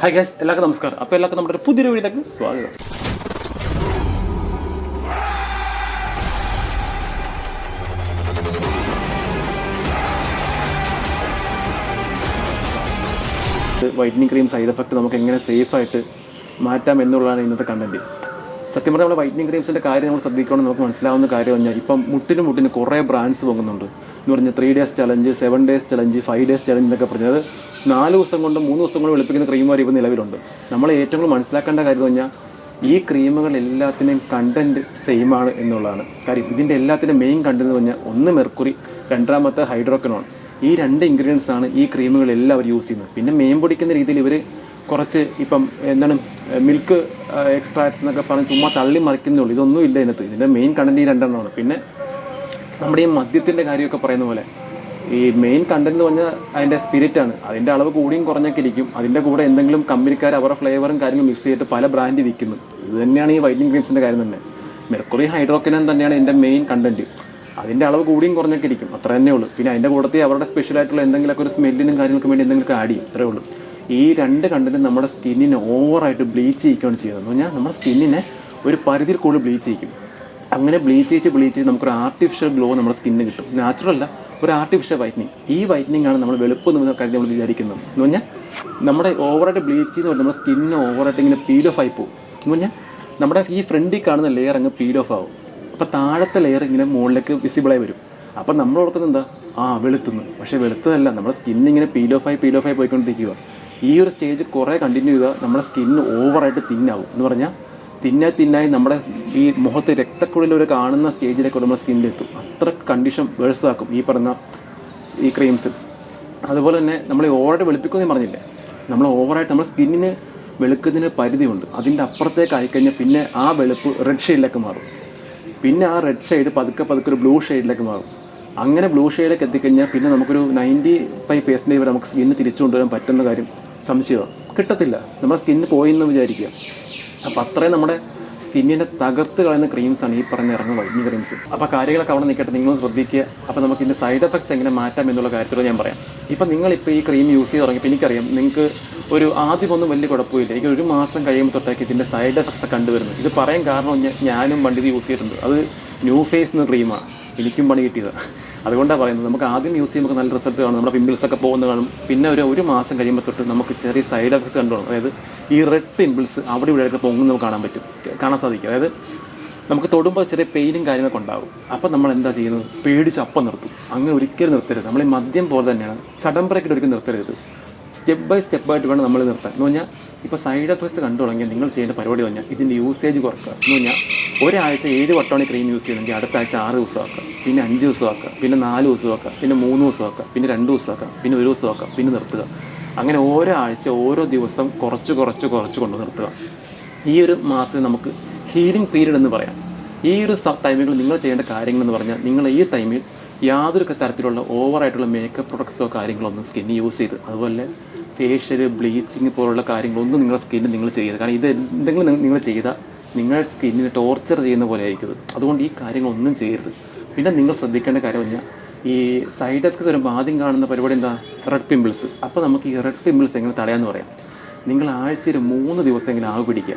Hi guys എല്ലാവർക്കും നമസ്കാരം. അപ്പോൾ എല്ലാവർക്കും നമ്മുടെ ഒരു പുതിയൊരു വീഡിയോയിലേക്ക് സ്വാഗതം. വൈറ്റനിങ് ക്രീം സൈഡ് എഫക്റ്റ് നമുക്ക് എങ്ങനെ സേഫ് ആയിട്ട് മാറ്റാം എന്നുള്ളതാണ് ഇന്നത്തെ കണ്ടന്റ് സത്യം പറഞ്ഞാൽ നമ്മൾ വൈറ്റനിങ് ക്രീംസിന്റെ കാര്യം നമ്മൾ ശ്രദ്ധിക്കണം നമുക്ക് മനസ്സിലാവുന്ന കാര്യം പറഞ്ഞാൽ ഇപ്പം മുട്ടിന് മുട്ടിന് കുറേ ബ്രാൻഡ്സ് പൊങ്ങുന്നുണ്ട് എന്ന് പറഞ്ഞാൽ three days challenge seven days challenge five days challenge എന്നൊക്കെ പറഞ്ഞത് നാല് ദിവസം കൊണ്ട് മൂന്ന് ദിവസം കൊണ്ട് വെളുപ്പിക്കുന്ന ക്രീമുകാർ ഇപ്പോൾ നിലവിലുണ്ട്. നമ്മൾ ഏറ്റവും കൂടുതൽ മനസ്സിലാക്കേണ്ട കാര്യം എന്ന് പറഞ്ഞാൽ ഈ ക്രീമുകൾ എല്ലാത്തിന്റെയും കണ്ടന്റ് സെയിം ആണ് എന്നുള്ളതാണ്. കാര്യം ഇതിന്റെ എല്ലാത്തിന്റെ മെയിൻ കണ്ടന്റ് എന്ന് പറഞ്ഞാൽ ഒന്ന് മെർക്കുറി രണ്ടാമത്തെ ഹൈഡ്രോക്കനോൺ ഈ രണ്ട് ഇൻഗ്രീഡിയൻസ് ആണ് ഈ ക്രീമുകൾ എല്ലാവരും യൂസ് ചെയ്യുന്നത്. പിന്നെ മെയിൻ പൊടിക്കുന്ന രീതിയിൽ ഇവർ കുറച്ച് ഇപ്പം എന്താണ് മിൽക്ക് എക്സ്ട്രാക്ട്സ് എന്നൊക്കെ പറഞ്ഞ് ചുമ്മാ തള്ളി മറിക്കുന്നുള്ളൂ. ഇതൊന്നും ഇല്ല ഇതിനകത്ത്. ഇതിന്റെ മെയിൻ കണ്ടന്റ് ഈ രണ്ടെണ്ണമാണ്. പിന്നെ നമ്മുടെ ഈ മദ്യത്തിന്റെ കാര്യമൊക്കെ പറയുന്ന പോലെ ഈ മെയിൻ കണ്ടന്റ് എന്ന് പറഞ്ഞാൽ അതിന്റെ സ്പിരിറ്റാണ് അതിന്റെ അളവ് കൂടിയും കുറഞ്ഞൊക്കെ ഇരിക്കും. അതിന്റെ കൂടെ എന്തെങ്കിലും കമ്പനിക്കാർ അവരുടെ ഫ്ലേവറും കാര്യങ്ങളും മിക്സ് ചെയ്തിട്ട് പല ബ്രാൻഡ് വിൽക്കുന്നു. ഇത് തന്നെയാണ് ഈ വൈറ്റിംഗ് ക്രീംസിന്റെ കാര്യം തന്നെ. മെർക്കുറി ഹൈഡ്രോക്കനൻ തന്നെയാണ് ഇതിന്റെ മെയിൻ കണ്ടന്റ് അതിന്റെ അളവ് കൂടിയും കുറഞ്ഞൊക്കെ ഇരിക്കും. അത്ര തന്നെ ഉള്ളൂ. പിന്നെ അതിന്റെ കൂടത്തിൽ അവരുടെ സ്പെഷ്യൽ ആയിട്ടുള്ള എന്തെങ്കിലുമൊക്കെ ഒരു സ്മെല്ലിനും കാര്യങ്ങൾക്കും വേണ്ടി എന്തെങ്കിലും ആഡ് ചെയ്യും. അത്രേ ഉള്ളൂ. ഈ രണ്ട് കണ്ടന്റും നമ്മുടെ സ്കിന്നിനെ ഓവറായിട്ട് ബ്ലീച്ച് ചെയ്യിക്കുകയാണ് ചെയ്യുന്നത്. എന്ന് പറഞ്ഞാൽ നമ്മുടെ സ്കിന്നിനെ ഒരു പരിധിയിൽ കൂടുതൽ ബ്ലീച്ച് ചെയ്യിക്കും. അങ്ങനെ ബ്ലീച്ച് ചെയ്ത് ബ്ലീച്ച് ചെയ്ത് നമുക്കൊരു ആർട്ടിഫിഷ്യൽ ഗ്ലോ നമ്മുടെ സ്കിന്നിന് കിട്ടും. നാച്ചുറൽ അല്ല ഒരു ആർട്ടിഫിഷ്യൽ വൈറ്റനിങ് ഈ വൈറ്റനിങ് ആണ് നമ്മൾ വെളുപ്പം എന്ന് കാര്യം നമ്മൾ വിചാരിക്കുന്നത്. എന്ന് പറഞ്ഞാൽ നമ്മുടെ ഓവറായിട്ട് ബ്ലീച്ച് ചെയ്യുന്ന നമ്മുടെ സ്കിന്നിന് ഓവറായിട്ട് ഇങ്ങനെ പീൽ ഓഫ് ആയി പോകും. എന്ന് പറഞ്ഞാൽ നമ്മുടെ ഈ ഫ്രണ്ടിൽ കാണുന്ന ലെയർ അങ്ങ് പീൽ ഓഫ് ആവും. അപ്പോൾ താഴത്തെ ലെയർ ഇങ്ങനെ മുകളിലേക്ക് വിസിബിളായി വരും. അപ്പം നമ്മൾ ഓർക്കുന്നത് എന്താ? ആ വെളുത്തുന്നു. പക്ഷേ വെളുത്തതല്ല നമ്മുടെ സ്കിൻ ഇങ്ങനെ പീൽ ഓഫ് ആയി പീൽ ഓഫ് ആയി പോയിക്കൊണ്ടിരിക്കുക ഈ ഒരു സ്റ്റേജ് കുറേ കണ്ടിന്യൂ ചെയ്താൽ നമ്മുടെ സ്കിന്ന് ഓവറായിട്ട് തിന്നാവും എന്ന് പറഞ്ഞാൽ തിന്നായി തിന്നായി നമ്മുടെ ഈ മുഖത്ത് രക്തക്കുഴലിൽ ഒരു കാണുന്ന സ്റ്റേജിലേക്ക് നമ്മുടെ സ്കിന്നിലെത്തും അത്ര കണ്ടീഷൻ വേഴ്സ് ആക്കും ഈ പറഞ്ഞ ഈ ക്രീംസ് അതുപോലെ തന്നെ നമ്മൾ ഓവറായിട്ട് വെളുപ്പിക്കുമെന്ന് പറഞ്ഞില്ലേ? നമ്മൾ ഓവറായിട്ട് നമ്മുടെ സ്കിന്നിന് വെളുക്കുന്നതിന് പരിധിയുണ്ട്. അതിന്റെ അപ്പുറത്തേക്ക് ആയിക്കഴിഞ്ഞാൽ പിന്നെ ആ വെളുപ്പ് റെഡ് ഷെയ്ഡിലേക്ക് മാറും. പിന്നെ ആ റെഡ് ഷെയ്ഡ് പതുക്കെ പതുക്കെ ഒരു ബ്ലൂ ഷെയ്ഡിലേക്ക് മാറും. അങ്ങനെ ബ്ലൂ ഷെയ്ഡിലേക്ക് എത്തിക്കഴിഞ്ഞാൽ പിന്നെ നമുക്കൊരു നയന്റി ഫൈവ് പേഴ്സന്റേജ് വരെ നമുക്ക് സ്കിന്ന് തിരിച്ചു കൊണ്ടുവരാൻ പറ്റുന്ന കാര്യം സംശയമാണ്. കിട്ടത്തില്ല. നമ്മുടെ സ്കിന്ന് പോയി എന്ന് വിചാരിക്കുക. അപ്പോൾ അത്രയും നമ്മുടെ സ്കിന്നിനെ തകർത്ത് കളയുന്ന ക്രീംസാണ് ഈ പറഞ്ഞ ഇറങ്ങുന്ന വൈദ്യുതി ക്രീംസ് അപ്പോൾ കാര്യങ്ങളൊക്കെ അവിടെ നിൽക്കട്ടെ നിങ്ങൾ ശ്രദ്ധിക്കുക. അപ്പോൾ നമുക്ക് ഇതിന്റെ സൈഡ് എഫക്ട്സ് എങ്ങനെ മാറ്റാം എന്നുള്ള കാര്യത്തിൽ ഞാൻ പറയാം. ഇപ്പം നിങ്ങളിപ്പോൾ ഈ ക്രീം യൂസ് ചെയ്ത് തുടങ്ങിയപ്പോൾ എനിക്കറിയാം നിങ്ങൾക്ക് ഒരു ആദ്യമൊന്നും വലിയ കുഴപ്പമില്ല. എനിക്ക് ഒരു മാസം കഴിയുമ്പോൾ തൊട്ടേക്ക് ഇതിന്റെ സൈഡ് എഫക്ട്സ് കണ്ടുവരുന്നു. ഇത് പറയാൻ കാരണം ഞാനും പണ്ട് യൂസ് ചെയ്തിട്ടുണ്ട്. അത് ന്യൂ ഫേസ് എന്ന ക്രീമാണ് എനിക്കും പണി കിട്ടിയത്. അതുകൊണ്ടാണ് പറയുന്നത്. നമുക്ക് ആദ്യം യൂസ് ചെയ്യുമ്പോൾ നല്ല റിസൾട്ട് കാണും. നമ്മുടെ പിമ്പിൾസ് ഒക്കെ പോകുന്ന കാണും. പിന്നെ ഒരു ഒരു മാസം കഴിയുമ്പോൾ തൊട്ട് നമുക്ക് ചെറിയ സൈഡ് എഫക്ട്സ് കണ്ടു അതായത് ഈ റെഡ് പിമ്പിൾസ് അവിടെ ഇവിടെ ഒക്കെ പൊങ്ങുന്നത് നമുക്ക് കാണാൻ പറ്റും. കാണാൻ സാധിക്കും. അതായത് നമുക്ക് തൊടുമ്പോൾ ചെറിയ പെയിനും കാര്യങ്ങളൊക്കെ ഉണ്ടാവും. അപ്പം നമ്മൾ എന്താ ചെയ്യുന്നത്? പേടിച്ച് അപ്പം നിർത്തും. അങ്ങനെ ഒരിക്കലും നിർത്തരുത്. നമ്മൾ ഈ മദ്യം പോലെ തന്നെയാണ്. സഡൻ ബ്രേക്കിൽ ഒരിക്കലും നിർത്തരുത്. സ്റ്റെപ്പ് ബൈ സ്റ്റെപ്പ് ആയിട്ട് വേണം നമ്മൾ നിർത്താൻ. എന്ന് പറഞ്ഞാൽ ഇപ്പോൾ സൈഡ് എഫക്ട്സ് കണ്ടു തുടങ്ങിയാൽ നിങ്ങൾ ചെയ്യേണ്ട പരിപാടി പറഞ്ഞാൽ ഇതിന്റെ യൂസേജ് കുറക്കുക. എന്ന് പറഞ്ഞാൽ ഒരാഴ്ച ഏഴ് വട്ടമാണ് ക്രീം യൂസ് ചെയ്യണമെങ്കിൽ അടുത്ത ആഴ്ച ആറ് ദിവസം ആക്കുക. പിന്നെ അഞ്ച് ദിവസം ആക്കുക. പിന്നെ നാല് ദിവസം ആക്കുക. പിന്നെ മൂന്ന് ദിവസം ആക്കുക. പിന്നെ രണ്ട് ദിവസം ആക്കുക. പിന്നെ ഒരു ദിവസം ആക്കുക. പിന്നെ നിർത്തുക. അങ്ങനെ ഓരോ ആഴ്ച ഓരോ ദിവസം കുറച്ച് കുറച്ച് കുറച്ച് കൊണ്ട് നിർത്തുക. ഈ ഒരു മാസത്തിൽ നമുക്ക് ഹീലിംഗ് പീരീഡ് എന്ന് പറയാം. ഈ ഒരു ടൈമിൽ നിങ്ങൾ ചെയ്യേണ്ട കാര്യങ്ങൾ എന്ന് പറഞ്ഞാൽ നിങ്ങൾ ഈ ടൈമിൽ യാതൊരു തരത്തിലുള്ള ഓവറായിട്ടുള്ള മേക്കപ്പ് പ്രൊഡക്ട്സോ കാര്യങ്ങളോ ഒന്നും സ്കിന്നിൽ യൂസ് ചെയ്ത്. അതുപോലെ ഫേഷ്യൽ ബ്ലീച്ചിങ് പോലുള്ള കാര്യങ്ങളൊന്നും നിങ്ങളുടെ സ്കിന്നിൽ നിങ്ങൾ ചെയ്യരുത്. കാരണം ഇത് എന്തെങ്കിലും നിങ്ങൾ ചെയ്താൽ നിങ്ങളുടെ സ്കിന്നിനെ ടോർച്ചർ ചെയ്യുന്ന പോലെ ആയിരിക്കും അതുകൊണ്ട് ഈ കാര്യങ്ങളൊന്നും ചെയ്യരുത്. പിന്നെ നിങ്ങൾ ശ്രദ്ധിക്കേണ്ട കാര്യം പറഞ്ഞാൽ ഈ സൈഡ് എഫക്ട്സ് വരുമ്പോൾ ആദ്യം കാണുന്ന പരിപാടി എന്താ? റെഡ് പിമ്പിൾസ് അപ്പോൾ നമുക്ക് ഈ റെഡ് പിമ്പിൾസ് എങ്ങനെ തടയാമെന്ന് പറയാം. നിങ്ങൾ ആഴ്ചയിൽ മൂന്ന് ദിവസമെങ്കിലും ആവ് പിടിക്കുക.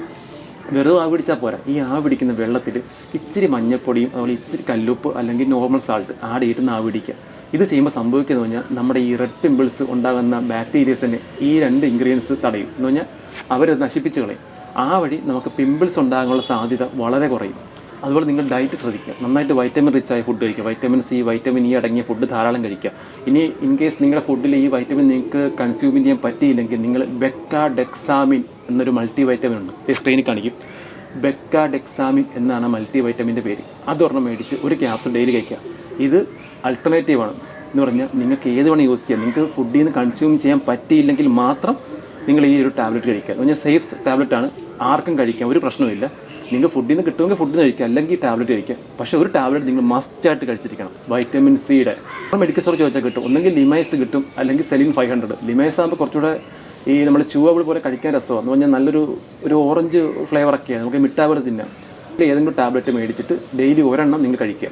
വെറുതെ ആവ് പിടിച്ചാൽ പോരാ. ഈ ആവ് പിടിക്കുന്ന വെള്ളത്തിൽ ഇച്ചിരി മഞ്ഞപ്പൊടിയും അതുപോലെ ഇച്ചിരി കല്ലുപ്പ് അല്ലെങ്കിൽ നോർമൽ സാൾട്ട് ആഡ് ചെയ്തിട്ട് ആവ് പിടിക്കുക. ഇത് ചെയ്യുമ്പോൾ സംഭവിക്കുന്നത് പറഞ്ഞാൽ നമ്മുടെ ഈ റെഡ് പിമ്പിൾസ് ഉണ്ടാകുന്ന ബാക്ടീരിയസിനെ ഈ രണ്ട് ഇൻഗ്രീഡിയൻസ് തടയും. എന്ന് പറഞ്ഞാൽ അവരത് നശിപ്പിച്ച് കളയും. ആ വഴി നമുക്ക് പിമ്പിൾസ് ഉണ്ടാകാനുള്ള സാധ്യത വളരെ കുറയും. അതുപോലെ നിങ്ങൾ ഡയറ്റ് ശ്രദ്ധിക്കുക. നന്നായിട്ട് വൈറ്റമിൻ റിച്ച് ആയ ഫുഡ് കഴിക്കുക. വൈറ്റമിൻ സി വൈറ്റമിൻ ഇ അടങ്ങിയ ഫുഡ് ധാരാളം കഴിക്കുക. ഇനി ഇൻ കേസ് നിങ്ങളുടെ ഫുഡിൽ ഈ വൈറ്റമിൻ നിങ്ങൾക്ക് കൺസ്യൂം ചെയ്യാൻ പറ്റിയില്ലെങ്കിൽ നിങ്ങൾ ബെക്ക ഡെക്സാമിൻ എന്നൊരു മൾട്ടി വൈറ്റമിൻ ഉണ്ട് സ്ക്രീനിൽ കാണിക്കും. ബെക്ക ഡെക്സാമിൻ എന്നാണ് മൾട്ടി വൈറ്റമിന്റെ പേര്. അതൊരെണ്ണം മേടിച്ച് ഒരു ക്യാപ്സുൾ ഡെയിലി കഴിക്കുക. ഇത് അൾട്ടർനേറ്റീവ് ആണ്. എന്ന് പറഞ്ഞാൽ നിങ്ങൾക്ക് ഏത് വേണം യൂസ് ചെയ്യാം. നിങ്ങൾക്ക് ഫുഡിൽ നിന്ന് കൺസ്യൂം ചെയ്യാൻ പറ്റിയില്ലെങ്കിൽ മാത്രം നിങ്ങൾ ഈ ഒരു ടാബ്ലറ്റ് കഴിക്കുക. എന്ന് പറഞ്ഞാൽ സേഫ് ടാബ്ലറ്റാണ് ആർക്കും കഴിക്കാം ഒരു പ്രശ്നവുമില്ല. നിങ്ങൾ ഫുഡിൽ നിന്ന് കിട്ടുമെങ്കിൽ ഫുഡ് കഴിക്കുക അല്ലെങ്കിൽ ടാബ്ലറ്റ് കഴിക്കുക പക്ഷേ ഒരു ടാബ്ലറ്റ് നിങ്ങൾ മസ്റ്റായിട്ട് കഴിച്ചിരിക്കണം. വൈറ്റമിൻ സിയുടെ മെഡിക്കൽ സ്റ്റോർ ചോദിച്ചാൽ കിട്ടും. ഒന്നെങ്കിൽ ലിമൈസ് കിട്ടും അല്ലെങ്കിൽ സെലിൻ ഫൈവ് ഹൺഡ്രഡ് ലിമൈസ് ആകുമ്പോൾ കുറച്ചുകൂടെ ഈ നമ്മൾ ചൂവബിൾ പോലെ കഴിക്കാൻ രസമാണ് എന്ന് പറഞ്ഞാൽ നല്ലൊരു ഒരു ഓറഞ്ച് ഫ്ലേവറൊക്കെയാണ് നമുക്ക് മിഠായി പോലെ തിന്നാം. ഏതെങ്കിലും ടാബ്ലറ്റ് മേടിച്ചിട്ട് ഡെയിലി ഒരെണ്ണം നിങ്ങൾ കഴിക്കുക.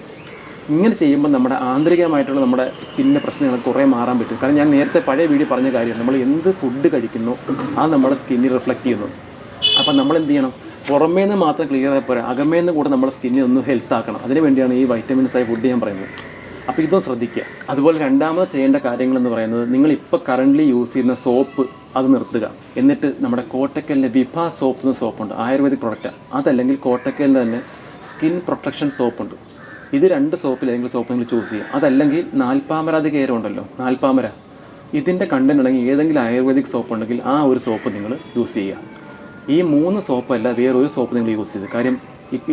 ഇങ്ങനെ ചെയ്യുമ്പോൾ നമ്മുടെ ആന്തരികമായിട്ടുള്ള നമ്മുടെ സ്കിന്നിന്റെ പ്രശ്നങ്ങൾ കുറേ മാറാൻ പറ്റും. കാരണം ഞാൻ നേരത്തെ പഴയ വീഡിയോ പറഞ്ഞ കാര്യം നമ്മൾ എന്ത് ഫുഡ് കഴിക്കുന്നു അത് നമ്മുടെ സ്കിന്നിൽ റിഫ്ലക്റ്റ് ചെയ്യുന്നു. അപ്പം നമ്മൾ എന്ത് ചെയ്യണം? പുറമേ നിന്ന് മാത്രം ക്ലിയർ ആയി പോരാ. അകമേ നിന്ന് കൂടെ നമ്മുടെ സ്കിന്നിനെ ഒന്ന് ഹെൽത്ത് ആക്കണം. അതിന് വേണ്ടിയാണ് ഈ വൈറ്റമിൻസ് ആയി ഫുഡ് ഞാൻ പറയുന്നത്. അപ്പോൾ ഇതും ശ്രദ്ധിക്കുക അതുപോലെ രണ്ടാമത് ചെയ്യേണ്ട കാര്യങ്ങൾ എന്ന് പറയുന്നത് നിങ്ങൾ ഇപ്പോൾ കറന്റ്ലി യൂസ് ചെയ്യുന്ന സോപ്പ് അത് നിർത്തുക. എന്നിട്ട് നമ്മുടെ കോട്ടക്കലിന്റെ വിഭ സോപ്പ് എന്ന സോപ്പുണ്ട് ആയുർവേദിക് പ്രൊഡക്റ്റാണ് അതല്ലെങ്കിൽ കോട്ടക്കലിന്റെ തന്നെ സ്കിൻ പ്രൊട്ടക്ഷൻ സോപ്പുണ്ട് ഇത് രണ്ട് സോപ്പിൽ ഏതെങ്കിലും സോപ്പ് നിങ്ങൾ ചൂസ് ചെയ്യുക. അതല്ലെങ്കിൽ നാൽപ്പാമര അത് കയറും ഉണ്ടല്ലോ. നാൽപ്പാമര. ഇതിന്റെ കണ്ടന്റ് ഉണ്ടെങ്കിൽ ഏതെങ്കിലും ആയുർവേദിക് സോപ്പ് ഉണ്ടെങ്കിൽ ആ ഒരു സോപ്പ് നിങ്ങൾ യൂസ് ചെയ്യുക. ഈ മൂന്ന് സോപ്പല്ല വേറെ ഒരു സോപ്പ് നിങ്ങൾ യൂസ് ചെയ്ത് കാര്യം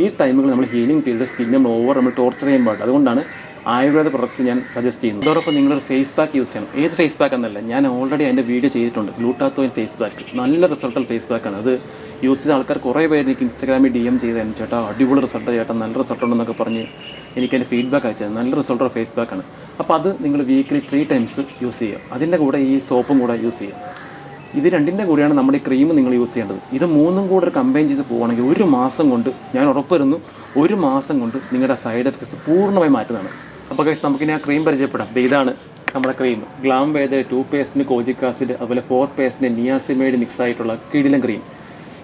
ഈ- ടൈമുകൾ നമ്മൾ ഹീലിംഗ് പീരീഡ് സ്കിൻ നമ്മൾ ഓവർ നമ്മൾ ടോർച്ചർ ചെയ്യാൻ പാടില്ല. അതുകൊണ്ടാണ് ആയുർവേദ പ്രൊഡക്ട്സ് ഞാൻ സജസ്റ്റ് ചെയ്യുന്നത്. അതോടൊപ്പം നിങ്ങൾ ഫേസ് പാക്ക് യൂസ് ചെയ്യണം. ഏത് ഫേസ് പാക്ക് എന്നല്ല ഞാൻ ഓൾറെഡി അതിന്റെ വീഡിയോ ചെയ്തിട്ടുണ്ട്. ഗ്ലൂട്ടാത്തോയിൻ ഫേസ് പാക്ക് നല്ല റിസൾട്ടുള്ള ഫേസ് പാക്കാണ് അത് യൂസ് ചെയ്ത ആൾക്കാർ കുറേ പേര് എനിക്ക് ഇൻസ്റ്റാഗ്രാമിൽ ഡി എം ചെയ്തായിരുന്നു ചേട്ടാ അടിപൊളി റിസൾട്ട് ചേട്ടാ. നല്ല റിസൾട്ട് ഉണ്ടെന്നൊക്കെ പറഞ്ഞ് എനിക്ക് അതിന്റെ ഫീഡ്ബാക്ക് അയച്ചത് നല്ല റിസൾട്ടുള്ള ഫേസ് പാക്കാണ് അപ്പോൾ അത് നിങ്ങൾ വീക്കിലി ത്രീ ടൈംസ് യൂസ് ചെയ്യുക. അതിന്റെ കൂടെ ഈ സോപ്പും കൂടെ യൂസ് ചെയ്യുക. ഇത് രണ്ടിന്റെ കൂടെയാണ് നമ്മുടെ ഈ ക്രീം നിങ്ങൾ യൂസ് ചെയ്യേണ്ടത്. ഇത് മൂന്നും കൂടെ കമ്പൈൻ ചെയ്ത് പോവുകയാണെങ്കിൽ ഒരു മാസം കൊണ്ട് ഞാൻ ഉറപ്പ് വരുന്നു ഒരു മാസം കൊണ്ട് നിങ്ങളുടെ സൈഡ് എഫക്ട്സ് പൂർണമായി മാറ്റുന്നതാണ്. അപ്പോൾ കഴിച്ച് നമുക്കിനി ആ ക്രീം പരിചയപ്പെടാം. അപ്പോൾ ഇതാണ് നമ്മുടെ ക്രീം ഗ്ലാം വേദ ടു പേസ്റ്റിന് കോജിക് ആസിഡ് അതുപോലെ ഫോർ പേസ്റ്റിന് നിയാസിമേഡ് മിക്സ് ആയിട്ടുള്ള കിടിലൻ ക്രീം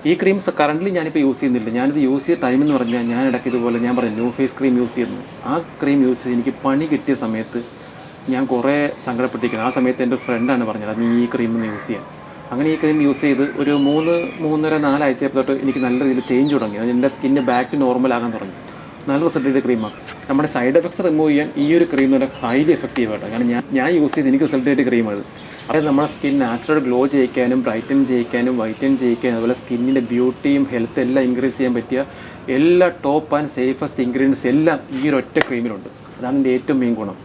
ഈ ക്രീം കറന്റ് ഞാനിപ്പോൾ യൂസ് ചെയ്യുന്നില്ല. ഞാനിത് യൂസ് ചെയ്ത ടൈം എന്ന് പറഞ്ഞാൽ ഞാൻ ഇടയ്ക്ക് ഇതുപോലെ ഞാൻ പറഞ്ഞു ന്യൂ ഫേസ് ക്രീം യൂസ് ചെയ്യുന്നു. ആ ക്രീം യൂസ് ചെയ്ത് എനിക്ക് പണി കിട്ടിയ സമയത്ത് ഞാൻ കുറേ സങ്കടപ്പെട്ടിരിക്കുന്നു. ആ സമയത്ത് എന്റെ ഫ്രണ്ടാണ് പറഞ്ഞത് നീ ഈ ക്രീം ഒന്ന് യൂസ് ചെയ്യാൻ. അങ്ങനെ ഈ ക്രീം യൂസ് ചെയ്ത് ഒരു മൂന്ന് മൂന്നര നാലാഴ്ചയപ്പോൾ തൊട്ട് എനിക്ക് നല്ല രീതിയിൽ ചേഞ്ച് തുടങ്ങി. എന്റെ സ്കിന്ന് ബാക്ക് നോർമൽ ആകാൻ തുടങ്ങി. നല്ല റിസൾട്ട് ചെയ്ത ക്രീമാണ് നമ്മുടെ സൈഡ് എഫക്ട്സ് റിമൂവ് ചെയ്യാൻ ഈ ഒരു ക്രീം എന്ന് പറഞ്ഞാൽ ഹൈലി എഫക്റ്റീവ് ആട്ടോ. കാരണം ഞാൻ ഞാൻ യൂസ് ചെയ്ത് എനിക്ക് റിസൾട്ട് ചെയ്ത ക്രീമാണ് അതായത് നമ്മുടെ സ്കിൻ നാച്ചുറൽ ഗ്ലോ ചെയ്യിക്കാനും ബ്രൈറ്റൻ ചെയ്യിക്കാനും വൈറ്റൻ ചെയ്യിക്കാനും അതുപോലെ സ്കിന്നിന്റെ ബ്യൂട്ടിയും ഹെൽത്ത് എല്ലാം ഇൻക്രീസ് ചെയ്യാൻ പറ്റിയ എല്ലാ ടോപ്പ് ആൻഡ് സേഫസ്റ്റ് ഇൻഗ്രീഡിയൻസ് എല്ലാം ഈ ഒരു ഒറ്റ ക്രീമിലുണ്ട് അതാണ് എന്റെ ഏറ്റവും മെയിൻ ഗുണം.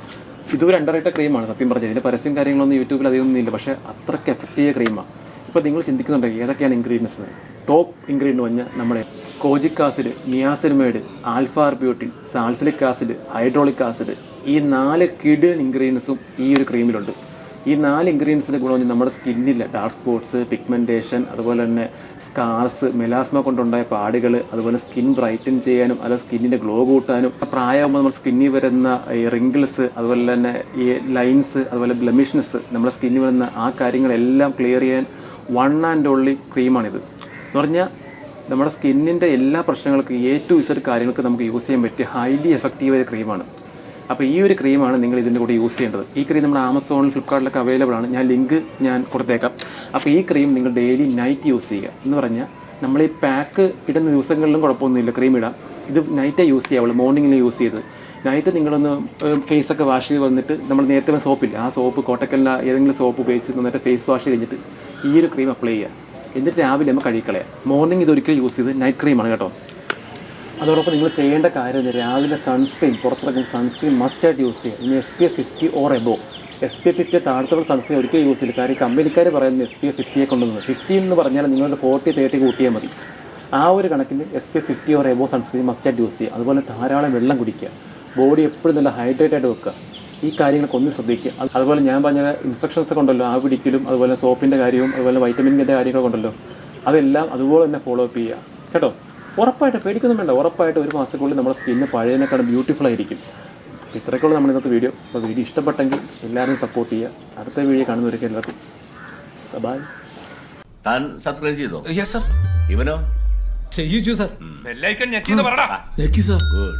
ഇതൊരു അണ്ടർ ക്രീമാണ് സത്യം പറഞ്ഞത് ഇതിന്റെ പരസ്യം കാര്യങ്ങളൊന്നും യൂട്യൂബിൽ അധികമൊന്നും ഇല്ല പക്ഷേ അത്രയ്ക്ക് എഫക്റ്റീവ് ക്രീമാണ് ഇപ്പോൾ നിങ്ങൾ ചിന്തിക്കുന്നുണ്ട് ഏതൊക്കെയാണ് ഇൻഗ്രീഡിയൻസ് ടോപ്പ് ഇൻഗ്രീഡിയന്റ് പറഞ്ഞാൽ നമ്മുടെ kojic acid niacinamide alpha arbutin salicylic acid hydraulic acid ഈ നാല് കിഡ് ഇൻഗ്രീഡിയൻസും ഈ ഒരു ക്രീമിലുണ്ട് ഈ നാല് ഇൻഗ്രീഡിയൻസിന്റെ ഗുണം നമ്മുടെ സ്കിന്നിൽ ഡാർക്ക് സ്പോട്ട്സ് പിഗ്മെന്റേഷൻ അതുപോലെ തന്നെ സ്കാർസ് മെലാസ്മ കൊണ്ടുണ്ടായ പാടുകൾ അതുപോലെ സ്കിൻ ബ്രൈറ്റൻ ചെയ്യാനും അതുപോലെ സ്കിന്നിന്റെ ഗ്ലോ കൂട്ടാനും. പ്രായമാകുമ്പോൾ നമ്മുടെ സ്കിന്നിൽ വരുന്ന ഈ റിങ്കിൾസ് അതുപോലെ തന്നെ ഈ ലൈൻസ് അതുപോലെ ബ്ലമിഷ്നസ് നമ്മുടെ സ്കിന്നിൽ വരുന്ന ആ കാര്യങ്ങളെല്ലാം ക്ലിയർ ചെയ്യാൻ വൺ ആൻഡ് ഓൺലി ക്രീമാണിത് എന്ന് പറഞ്ഞാൽ നമ്മുടെ സ്കിന്നിന്റെ എല്ലാ പ്രശ്നങ്ങൾക്കും എ ടു കാര്യങ്ങൾക്ക് നമുക്ക് യൂസ് ചെയ്യാൻ പറ്റിയ ഹൈലി എഫക്റ്റീവായ ക്രീമാണ് അപ്പോൾ ഈ ഒരു ക്രീമാണ് നിങ്ങൾ ഇതിന്റെ കൂടെ യൂസ് ചെയ്യേണ്ടത്. ഈ ക്രീം നമ്മുടെ ആമസോണിൽ ഫ്ലിപ്കാർട്ടിലൊക്കെ അവൈലബിൾ ആണ്. ഞാൻ ലിങ്ക് ഞാൻ കൊടുത്തേക്കാം. അപ്പോൾ ഈ ക്രീം നിങ്ങൾ ഡെയിലി നൈറ്റ് യൂസ് ചെയ്യുക. എന്ന് പറഞ്ഞാൽ നമ്മൾ ഈ പാക്ക് ഇടുന്ന ദിവസങ്ങളിലും കുഴപ്പമൊന്നുമില്ല ക്രീം ഇടാം. ഇത് നൈറ്റേ യൂസ് ചെയ്യാവുള്ളൂ. മോർണിംഗിൽ യൂസ് ചെയ്ത്. നൈറ്റ് നിങ്ങളൊന്ന് ഫേസൊക്കെ വാഷ് ചെയ്ത് വന്നിട്ട് നമ്മൾ നേരത്തെ സോപ്പില്ല ആ സോപ്പ് കോട്ടക്കല്ല ഏതെങ്കിലും സോപ്പ് ഉപയോഗിച്ച് നന്നായിട്ട് ഫേസ് വാഷ് കഴിഞ്ഞിട്ട് ഈ ഒരു ക്രീം അപ്ലൈ ചെയ്യുക. എന്നിട്ട് രാവിലെ നമ്മൾ കഴുകിക്കളയാം മോർണിംഗ് ഇതൊരിക്കലും യൂസ് ചെയ്ത് നൈറ്റ് ക്രീമാണ് കേട്ടോ. അതോടൊപ്പം നിങ്ങൾ ചെയ്യേണ്ട കാര്യം രാവിലെ സൺസ്ക്രീൻ പുറത്തിറങ്ങുന്ന സൺസ്ക്രീൻ മസ്റ്റായിട്ട് യൂസ് ചെയ്യുക. ഇനി S P F fifty or above S P fifty താഴത്തുള്ള sunscreen ഒരിക്കലും യൂസ് ചെയ്യില്ല കാര്യം കമ്പനിക്കാർ പറയുന്നത് എസ് പി എഫ് ഫിഫ്റ്റിയെ കൊണ്ടുവന്നത് ഫിഫ്റ്റി എന്ന് പറഞ്ഞാൽ നിങ്ങളുടെ ഫോർട്ടി തേർട്ടി കൂട്ടിയാൽ മതി. ആ ഒരു കണക്കിന് S P fifty or above sunscreen മസ്റ്റായിട്ട് യൂസ് ചെയ്യുക. അതുപോലെ ധാരാളം വെള്ളം കുടിക്കുക. ബോഡി എപ്പോഴും നല്ല ഹൈഡ്രേറ്റ് ആയിട്ട് വെക്കുക. ഈ കാര്യങ്ങളൊക്കെ ശ്രദ്ധിക്കുക. അതുപോലെ ഞാൻ പറഞ്ഞ ഇൻസ്ട്രക്ഷൻസ് ഒക്കെ ഉണ്ടല്ലോ. ആ പിടിക്കലും അതുപോലെ സോപ്പിന്റെ കാര്യവും അതുപോലെ വൈറ്റമിന്റെ കാര്യങ്ങളൊക്കെ ഉണ്ടല്ലോ. അതെല്ലാം അതുപോലെ തന്നെ ഫോളോ അപ്പ് ചെയ്യുക. കേട്ടോ? ഉറപ്പായിട്ട് പേടിക്കൊന്നും വേണ്ട. ഉറപ്പായിട്ട് ഒരു മാസത്തിനുള്ളിൽ നമ്മുടെ സ്കിന്ന് പഴയതിനേക്കാളും ബ്യൂട്ടിഫുൾ ആയിരിക്കും. ഇത്രയ്ക്കുള്ള നമ്മൾ നമ്മുടെ ഇന്നത്തെ വീഡിയോ അപ്പോൾ വീഡിയോ ഇഷ്ടപ്പെട്ടെങ്കിൽ എല്ലാവരും സപ്പോർട്ട് ചെയ്യുക. അടുത്ത വീഡിയോ കാണുന്നവരൊക്കെ എല്ലാവർക്കും ബൈ താൻ സബ്സ്ക്രൈബ് ചെയ്തോ? യെസ് സർ ഇവനോ? ചെയ്യിച്ചു സർ ബെല്ലൈക്കൺ ഞെക്കിന്ന് പറടാ. ഞെക്കി സർ ഗുഡ്